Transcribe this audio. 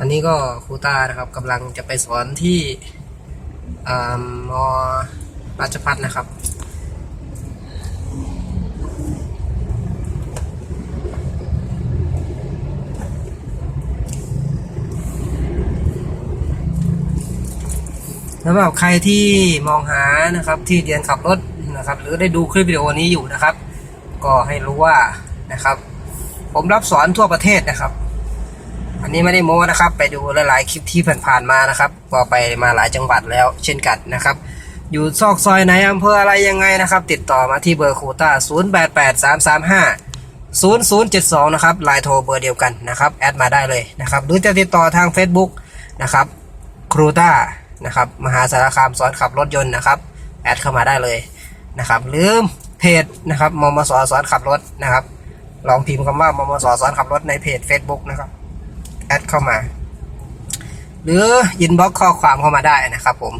วันนี้ก็ครูตานะครับกำลังจะไปสอนที่มอราชพัฒนะครับ สำหรับใครที่มองหานะครับที่เรียนขับรถนะครับ หรือได้ดูคลิปวิดีโอนี้อยู่นะครับ ก็ให้รู้ว่านะครับ ผมรับสอนทั่วประเทศนะครับ อันนี้ไม่ได้โม้นะครับ ไปดูหลายๆคลิปที่ผ่านๆมานะครับ ก็ไปมาหลายจังหวัดแล้ว เช่นกันนะครับ อยู่ซอกซอยไหนอำเภออะไรยังไงนะครับ ติดต่อมาที่เบอร์โคูต้า0 8 8 3 3 5 0072 นะครับไลน์โทรเบอร์เดียวกันนะครับ แอดมาได้เลยนะครับ หรือจะติดต่อทาง Facebook นะครับครูต้านะครับมหาสารคามสอนขับรถยนต์นะครับแอดเข้ามาได้เลยนะครับหรือเพจนะครับมมสสอนขับรถนะครับ ลองพิมพ์คำว่ามมสสอนขับรถในเพจ Facebook นะครับ แอดเข้ามา หรืออินบ็อกข้อความเข้ามาได้นะครับผม